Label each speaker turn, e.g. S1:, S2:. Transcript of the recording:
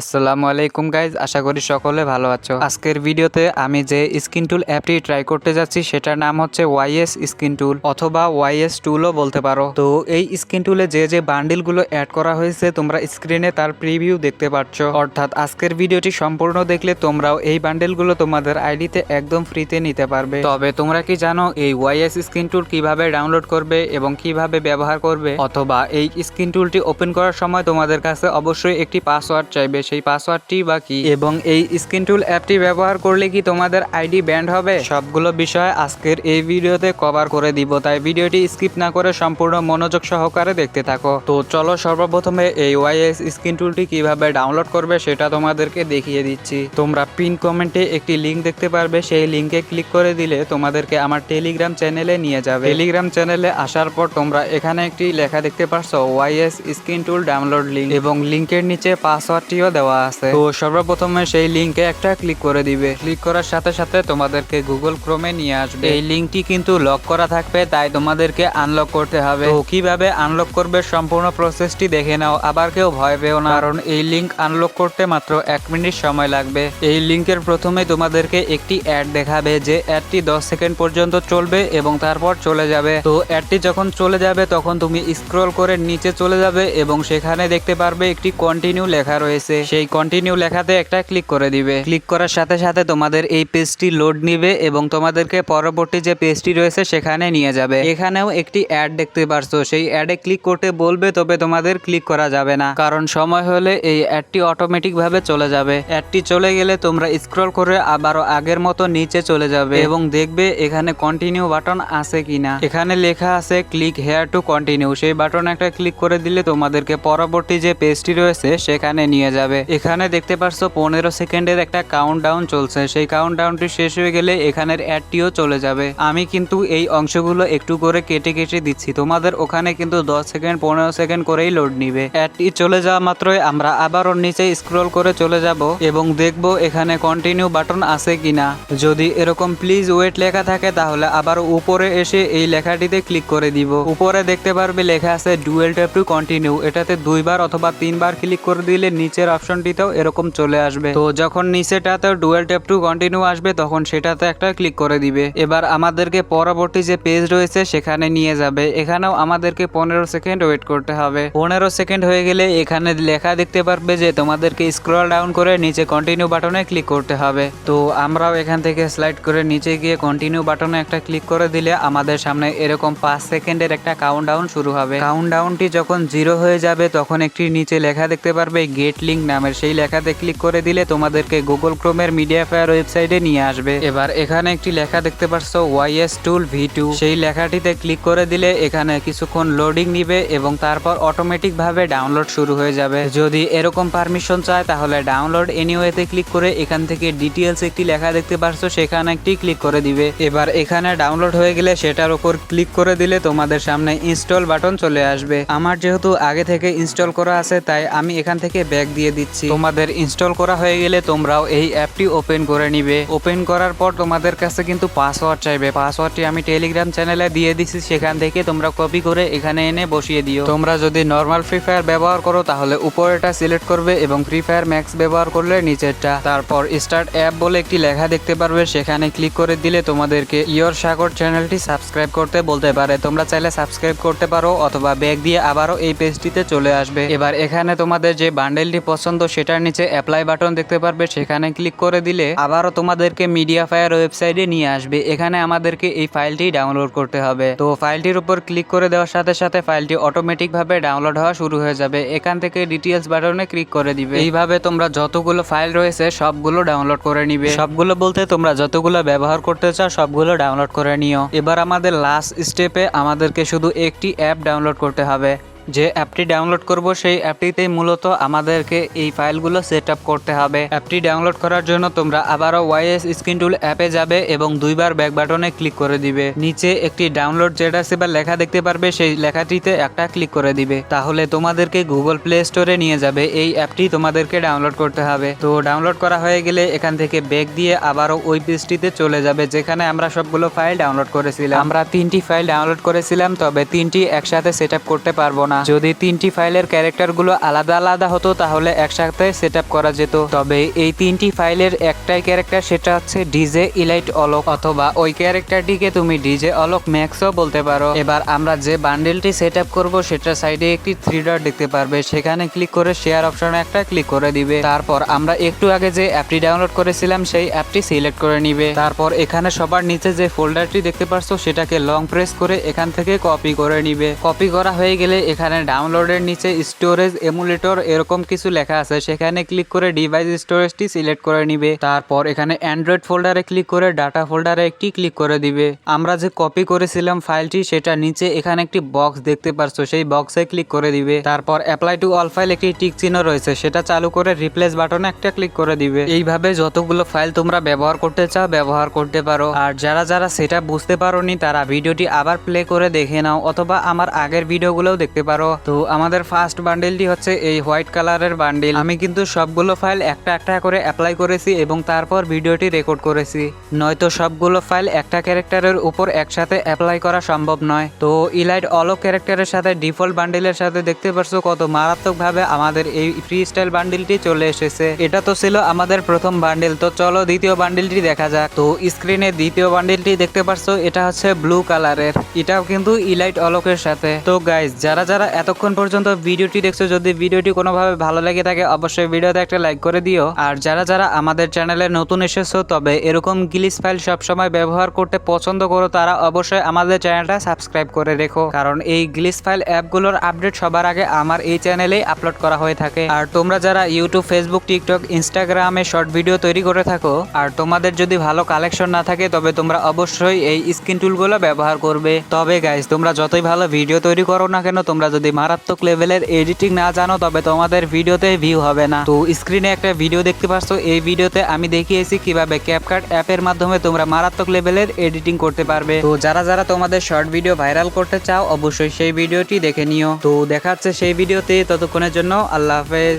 S1: আসসালামু আলাইকুম গাইজ আশা করি সকলে ভালো আছো। আজকের ভিডিওতে আমি যে স্কিন টুল অ্যাপটি ট্রাই করতে যাচ্ছি, সেটার নাম হচ্ছে ওয়াইএস স্কিন টুল অথবা ওয়াইএস টুলও বলতে পারো। তো এই স্কিন টুলে যে যে বান্ডিলগুলো অ্যাড করা হয়েছে, তোমরা স্ক্রিনে তার প্রিভিউ দেখতে পাচ্ছ অর্থাৎ আজকের ভিডিওটি সম্পূর্ণ দেখলে তোমরাও এই বান্ডিলগুলো তোমাদের আইডিতে একদম ফ্রিতে নিতে পারবে। তবে তোমরা কি জানো এই ওয়াইএস স্কিন টুল কীভাবে ডাউনলোড করবে এবং কীভাবে ব্যবহার করবে? অথবা এই স্কিন টুলটি ওপেন করার সময় তোমাদের কাছে অবশ্যই একটি পাসওয়ার্ড চাইবে সেই পাসওয়ার্ডটি বা কি? এবং এই স্ক্রিন টুল অ্যাপটি ব্যবহার করলে কি তোমাদের আইডি ব্যান্ড হবে? সবগুলো বিষয় আজকের এই ভিডিওতে কভার করে দিব তাই ভিডিওটি স্কিপ না করে সম্পূর্ণ মনোযোগ সহকারে দেখতে থাকো। তো চলো সর্বপ্রথমে এই ওয়াইএস স্ক্রিন টুলটি কীভাবে ডাউনলোড করবে সেটা তোমাদেরকে দেখিয়ে দিচ্ছি। তোমরা পিন কমেন্টে একটি লিংক দেখতে পারবে সেই লিংকে ক্লিক করে দিলে তোমাদেরকে আমার টেলিগ্রাম চ্যানেলে নিয়ে যাবে। টেলিগ্রাম চ্যানেলে আসার পর তোমরা এখানে একটি লেখা দেখতে পারছ YS screen tool download link. এবং লিঙ্কের নিচে পাসওয়ার্ডটিও দেওয়া আছে। তো সর্বপ্রথমে সেই লিংকে একটা ক্লিক করে দিবে। ক্লিক করার সাথে সাথে তোমাদেরকে গুগল ক্রোমে নিয়ে আসবে। এই লিংকটি কিন্তু লক করা থাকবে, তাই তোমাদেরকে আনলক করতে হবে। তো কীভাবে আনলক করবে সম্পূর্ণ প্রসেসটি দেখে নাও, আবার কেউ ভয় পেও না। কারণ এই লিংক আনলক করতে মাত্র এক মিনিট সময় লাগবে। এই লিংকের প্রথমে তোমাদেরকে একটি অ্যাড দেখাবে, যে অ্যাডটি দশ সেকেন্ড পর্যন্ত চলবে এবং তারপর চলে যাবে। তো অ্যাডটি যখন চলে যাবে, তখন তুমি স্ক্রল করে নিচে চলে যাবে এবং সেখানে দেখতে পারবে একটি কন্টিনিউ লেখা রয়েছে। সেই কন্টিনিউ লেখাতে একটা ক্লিক করে দিবে। ক্লিক করার সাথে সাথে তোমাদের এই পেজটি লোড নিবে এবং তোমাদেরকে পরবর্তী যে পেজটি রয়েছে সেখানে নিয়ে যাবে। এখানেও একটি অ্যাড দেখতে পারছ। সেই অ্যাডে ক্লিক করতে বলবে, তবে তোমাদের ক্লিক করা যাবে না। কারণ সময় হলে এই অ্যাডটি অটোমেটিক ভাবে চলে যাবে। অ্যাডটি চলে গেলে তোমরা স্ক্রল করে আবারও আগের মতো নিচে চলে যাবে এবং দেখবে এখানে কন্টিনিউ বাটন আছে কিনা। এখানে লেখা আছে ক্লিক হেয়ার টু কন্টিনিউ সেই বাটন একটা ক্লিক করে দিলে তোমাদেরকে পরবর্তী যে পেজটি রয়েছে সেখানে নিয়ে যাবে। এখানে দেখতে পারছ পনেরো সেকেন্ডের একটা কাউন্ট ডাউন চলছে। সেই কাউন্ট ডাউনটি শেষ হয়ে গেলে এখানের অ্যাডটিও চলে যাবে। আমি কিন্তু এই অংশগুলো একটু করে কেটে কেটে দিচ্ছি। তোমাদের ওখানে কিন্তু দশ সেকেন্ড, পনেরো সেকেন্ড করেই লোড নিবে। অ্যাডটি চলে যাওয়া মাত্রই আমরা আবার ওর নিচে স্ক্রল করে চলে যাব এবং দেখব এখানে কন্টিনিউ বাটন আছে কিনা। যদি এরকম প্লিজ ওয়েট লেখা থাকে তাহলে আবার উপরে এসে এই লেখাটিতে ক্লিক করে দিব। উপরে দেখতে পারবে লেখা আছে ডুয়েল ট্যাপ টু কন্টিনিউ এটাতে দুইবার অথবা তিনবার ক্লিক করে দিলে নিচের অপশনটিতেও এরকম চলে আসবে। তো যখন নিচেটাতেও ডুয়েল ট্যাপ টু কন্টিনিউ আসবে, তখন সেটাতে একটা ক্লিক করে দিবে। এবার আমাদেরকে পরবর্তী যে পেজ রয়েছে, সেখানে নিয়ে যাবে। এখানেও আমাদেরকে পনেরো সেকেন্ড ওয়েট করতে হবে। পনেরো সেকেন্ড হয়ে গেলে এখানে লেখা দেখতে পারবে যে, তোমাদেরকে স্ক্রল ডাউন করে নিচে কন্টিনিউ বাটনে ক্লিক করতে হবে। তো আমরাও এখান থেকে স্লাইড করে নিচে গিয়ে কন্টিনিউ বাটনে একটা ক্লিক করে দিলে আমাদের সামনে এরকম পাঁচ সেকেন্ডের একটা কাউন্ট ডাউন শুরু হবে। কাউন্ট ডাউনটি যখন জিরো হয়ে যাবে, তখন একটি নিচে লেখা দেখতে পারবে গেট লিঙ্ক নামের সেই লেখাতে ক্লিক করে দিলে তোমাদেরকে গুগল ক্রোমের মিডিয়া ফায়ার ওয়েবসাইটে নিয়ে আসবে। এবার এখানে একটি লেখা দেখতে পারছ ওয়াইএস টুল ভি টু সেই লেখাটিতে ক্লিক করে দিলে এখানে কিছুক্ষণ লোডিং নিবে এবং তারপর অটোমেটিক ভাবে ডাউনলোড শুরু হয়ে যাবে। যদি এরকম পারমিশন চায়, তাহলে ডাউনলোড এনিওয়েতে ক্লিক করে এখান থেকে ডিটেলস একটি লেখা দেখতে পারছ, সেখানে একটি ক্লিক করে দিবে। এবার এখানে ডাউনলোড হয়ে গেলে সেটার উপর ক্লিক করে দিলে তোমাদের সামনে ইনস্টল বাটন চলে আসবে। আমার যেহেতু আগে থেকে ইনস্টল করা আছে, তাই আমি এখান থেকে ব্যাক দিয়ে দিচ্ছি। তোমাদের ইনস্টল করা হয়ে গেলে তোমরাও এই অ্যাপটি ওপেন করে নিবে। ওপেন করার পর তোমাদের কাছে কিন্তু পাসওয়ার্ড চাইবে। পাসওয়ার্ডটি আমি টেলিগ্রাম চ্যানেলে দিয়ে দিচ্ছি সেখান থেকে তোমরা কপি করে এখানে এনে বসিয়ে দিও। তোমরা যদি নর্মাল ফ্রি ফায়ার ব্যবহার করো, তাহলে উপরেটা সিলেক্ট করবে এবং ফ্রি ফায়ার ম্যাক্স ব্যবহার করলে নিচেরটা। তারপর স্টার্ট অ্যাপ বলে একটি লেখা দেখতে পারবে, সেখানে ক্লিক করে দিলে তোমাদেরকে ইয়র সাগর চ্যানেলটি সাবস্ক্রাইব করতে বলতে পারে। তোমরা চাইলে সাবস্ক্রাইব করতে পারো, অথবা ব্যাগ দিয়ে আবারও এই পেজটিতে চলে আসবে। এবার এখানে তোমাদের যে বান্ডেলটি পছন্দ সেটার নিচে অ্যাপ্লাই বাটন দেখতে পারবে। সেখানে ক্লিক করে দিলে আবারও তোমাদেরকে মিডিয়া ফায়ার ওয়েবসাইটে নিয়ে আসবে। এখানে আমাদেরকে এই ফাইলটি ডাউনলোড করতে হবে। তো ফাইলটির উপর ক্লিক করে দেওয়ার সাথে সাথে ফাইলটি অটোমেটিক ভাবে ডাউনলোড হওয়া শুরু হয়ে যাবে। এখান থেকে ডিটেলস বাটনে ক্লিক করে দিবে। এইভাবে তোমরা যতগুলো ফাইল রয়েছে, সবগুলো ডাউনলোড করে নিবে। সবগুলো বলতে তোমরা যতগুলো ব্যবহার করতে চাও, সবগুলো ডাউনলোড করে নিও। এবার আমাদের লাস্ট স্টেপে আমাদেরকে শুধু একটি অ্যাপ ডাউনলোড করতে হবে। যে অ্যাপটি ডাউনলোড করব, সেই অ্যাপটিতে মূলত আমাদেরকে এই ফাইলগুলো সেট আপ করতে হবে। অ্যাপটি ডাউনলোড করার জন্য তোমরা আবারও ওয়াইএস স্ক্রিন টুল অ্যাপে যাবে এবং দুইবার ব্যাক বাটনে ক্লিক করে দিবে। নিচে একটি ডাউনলোড যেটা বা লেখা দেখতে পারবে, সেই লেখাটিতে একটা ক্লিক করে দিবে। তাহলে তোমাদেরকে গুগল প্লে স্টোরে নিয়ে যাবে। এই অ্যাপটি তোমাদেরকে ডাউনলোড করতে হবে। তো ডাউনলোড করা হয়ে গেলে এখান থেকে ব্যাক দিয়ে আবারও ওই পেজটিতে চলে যাবে, যেখানে আমরা সবগুলো ফাইল ডাউনলোড করেছিলাম। আমরা তিনটি ফাইল ডাউনলোড করেছিলাম, তবে তিনটি একসাথে সেট করতে পারব না। যদি তিনটি ফাইলের ক্যারেক্টারগুলো আলাদা আলাদা হতো তাহলে একসাথে সেট করা যেত। তবে এই তিনটি ফাইলের একটাই ক্যারেক্টার সেটা হচ্ছে ডিজে ইলাইট অলোক অথবা ওই ক্যারেক্টারটিকে তুমি ডিজে অলোক ম্যাক্সও বলতে পারো। এবার আমরা যে বান্ডেলটি সেট আপ করব সেটা সাইডে একটি থ্রি ডট দেখতে পারবে। সেখানে ক্লিক করে শেয়ার অপশনে একটা ক্লিক করে দিবে। তারপর আমরা একটু আগে যে অ্যাপটি ডাউনলোড করেছিলাম সেই অ্যাপটি সিলেক্ট করে নিবে। তারপর এখানে সবার নিচে যে ফোল্ডারটি দেখতে পারছ সেটাকে লং প্রেস করে এখান থেকে কপি করে নিবে। কপি করা হয়ে গেলে এখানে ডাউনলোডের নিচে স্টোরেজ এমুলেটর এরকম কিছু লেখা আছে, সেখানে ক্লিক করে ডিভাইস স্টোরেজটি সিলেক্ট করে নিবে। তারপর এখানে অ্যান্ড্রয়েড ফোল্ডারে ক্লিক করে ডাটা ফোল্ডারে একটি ক্লিক করে দিবে। আমরা যে কপি করেছিলাম ফাইলটি সেটা নিচে এখানে একটি বক্স দেখতে পারছ, সেই বক্সে ক্লিক করে দিবে। তারপর অ্যাপ্লাই টু অল ফাইল একটি টিক চিহ্ন রয়েছে, সেটা চালু করে রিপ্লেস বাটনে একটা ক্লিক করে দিবে। এইভাবে যতগুলো ফাইল তোমরা ব্যবহার করতে চাও, ব্যবহার করতে পারো। আর যারা যারা সেটা বুঝতে পারোনি, তারা ভিডিওটি আবার প্লে করে দেখে নাও, অথবা আমার আগের ভিডিওগুলোও দেখতে পারো তো আমাদের ফার্স্ট বান্ডেলটি হচ্ছে এই হোয়াইট কালারের বান্ডেল আমি কিন্তু সবগুলো ফাইল একটা একটা করে অ্যাপ্লাই করেছি এবং তারপর ভিডিওটি রেকর্ড করেছি। নয়তো সবগুলো ফাইল একটা ক্যারেক্টারের উপর একসাথে অ্যাপ্লাই করা সম্ভব নয়। তো ইলাইট অলো ক্যারেক্টারের সাথে ডিফল্ট বান্ডেলের সাথে দেখতে পারছ কত মারাত্মকভাবে আমাদের এই ফ্রি স্টাইল বান্ডেলটি চলে এসেছে। এটা তো ছিল আমাদের প্রথম বান্ডেল তো চলো দ্বিতীয় বান্ডেলটি দেখা যাক। তো স্ক্রিনে দ্বিতীয় বান্ডেলটি দেখতে পারছ, এটা হচ্ছে ব্লু কালারের এটাও কিন্তু ইলাইট অলোকের সাথে। তো গাইজ যারা যারা এতক্ষণ পর্যন্ত ভিডিওটি দেখছ। যদি ভিডিওটি কোনোভাবে ভালো লেগে থাকে, অবশ্যই ভিডিওতে একটা লাইক করে দিও। আর যারা যারা আমাদের চ্যানেলে নতুন এসেছ, তবে এরকম গিলিস ফাইল সবসময় ব্যবহার করতে পছন্দ করো, তারা অবশ্যই আমাদের চ্যানেলটা সাবস্ক্রাইব করে রেখো। কারণ এই গ্লিস ফাইল অ্যাপগুলোর আপডেট সবার আগে আমার এই চ্যানেলেই আপলোড করা হয়ে থাকে। আর তোমরা যারা ইউটিউব, ফেসবুক, টিকটক, ইনস্টাগ্রামে শর্ট ভিডিও তৈরি করে থাকো, আর তোমাদের যদি ভালো কালেকশন না থাকে, তবে তোমরা অবশ্যই এই স্ক্রিন টুলগুলো ব্যবহার করবে। তবে গাইজ তোমরা যতই ভালো ভিডিও তৈরি করো না কেন, তোমরা যদি মারাত্মক লেভেলের এডিটিং না জানো, তবে তোমাদের ভিডিওতে ভিউ হবে না। তো স্ক্রিনে একটা ভিডিও দেখতে পাচ্ছ এই ভিডিওতে আমি দেখিয়েছি কীভাবে ক্যাপকাট অ্যাপের মাধ্যমে তোমরা মারাত্মক লেভেলের এডিটিং করতে পারবে। তো যারা যারা তোমাদের শর্ট ভিডিও ভাইরাল করতে চাও, অবশ্যই সেই ভিডিওটি দেখে নিও। তো দেখাচ্ছে সেই ভিডিওতে ততক্ষণের জন্য আল্লাহ হাফেজ।